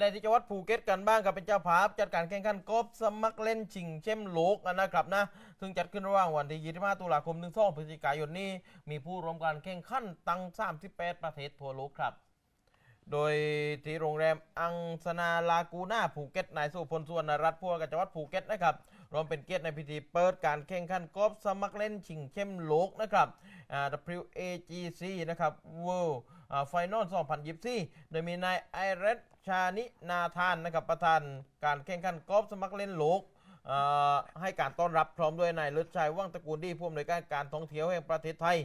ได้ที่จังหวัดภูเก็ตกันบ้างกับเป็นเจ้าภาพ จัดการแข่งขันกอล์ฟสมัครเล่นชิงแชมป์โลกนะครับนะซึ่งจัดขึ้นระหว่างวันที่25ตุลาคมถึง2พฤศจิกายนนี้ มีผู้ร่วมการแข่งขันตั้ง 38 ประเทศทั่วโลกครับ โดยที่โรงแรมอังสนาลากูน่าภูเก็ตนายสุพลสุวรรณรัตน์ผู้ว่าการจังหวัดภูเก็ตนะครับรวมเป็นเกียรติในพิธีเปิดการแข่งขันกอล์ฟสมัครเล่นชิงแชมป์โลกนะครับอ่า WAGC นะครับ World ไฟนอล2024 โดยมีนายไอเรสชานินาธานนะครับประธานการแข่งขันกอล์ฟสมัครเล่นโลกให้การต้อนรับพร้อมด้วยนายเลิชัยว่างตระกูลดีผู้อำนวยการการท่องเที่ยวแห่งประเทศไทย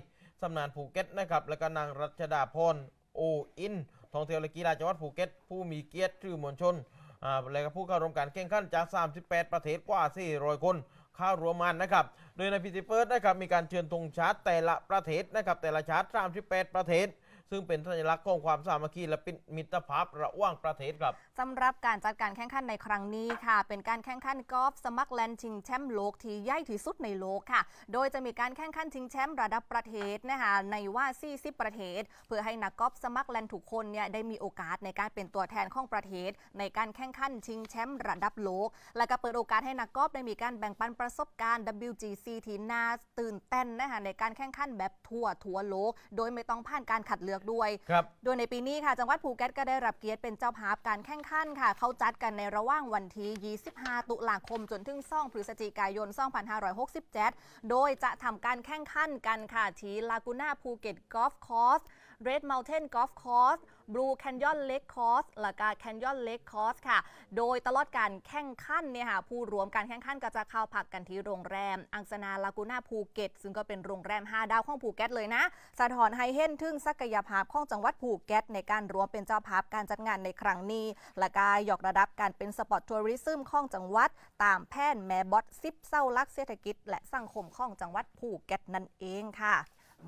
สำนักงานภูเก็ตนะครับแล้วก็นางรัชดาพรโออินท่องเที่ยวและกีฬาจังหวัดภูเก็ต ผู้มีเกียรติชื่อมวลชนอ่าและก็ผู้เข้าร่วมการแข่งขันจาก 38 ประเทศกว่า 400 คนเข้ารวมมันนะครับ โดยในพิธีเปิดนะครับมีการเชิญธงชาติแต่ละประเทศนะครับแต่ละชาติ38 ประเทศ ซึ่งเป็นสัญลักษณ์ของความสามัคคีและเป็นมิตรภาพระหว่างประเทศครับสำหรับการจัดการแข่งขันในครั้งนี้ค่ะ เป็นการแข่งขันกอล์ฟสมัครแลนชิงแชมป์โลกที่ใหญ่ที่สุดในโลกค่ะ โดยจะมีการแข่งขันชิงแชมป์ระดับประเทศนะคะในว่า 40 ประเทศ เพื่อให้นักกอล์ฟสมัครแลนทุกคนเนี่ยได้มีโอกาสในการเป็นตัวแทนของประเทศ ในการแข่งขันชิงแชมป์ระดับโลก และก็เปิดโอกาสให้นักกอล์ฟได้มีการแบ่งปันประสบการณ์ WGC ที่น่าตื่นเต้นนะคะในการแข่งขันแบบทั่วทั่วโลก โดยไม่ต้องผ่านการขัดเลือกด้วยครับ โดยในปีนี้ค่ะ จังหวัดภูเก็ตก็ได้รับเกียรติเป็นเจ้าภาพการแข่งขันค่ะ เขาจัดกันในระหว่างวันที่ 25 ตุลาคมจนถึง2พฤศจิกายน 2567 โดยจะทำการแข่งขันกันค่ะที่ลากูน่าภูเก็ตกอล์ฟคอร์ส Red Mountain Golf Course Blue Canyon Lake Course และก็ Canyon Lake Course ค่ะ โดยตลอดการแข่งขันเนี่ยค่ะผู้รวมการแข่งขันก็จะเข้าพักกันที่โรงแรม อังสนาลากูน่าภูเก็ตซึ่งก็เป็นโรงแรม 5 ดาวของภูเก็ตเลยนะ สะท้อนให้เห็นถึงศักยภาพของจังหวัดภูเก็ตในการรวมเป็นเจ้าภาพการจัดงานในครั้งนี้ และกายกระดับการเป็นสปอร์ตทัวริซึมของจังหวัด ตามแผนแมบอสซิปเศร้าลักเศรษฐกิจ และสังคมของจังหวัดภูเก็ตนั่นเองค่ะ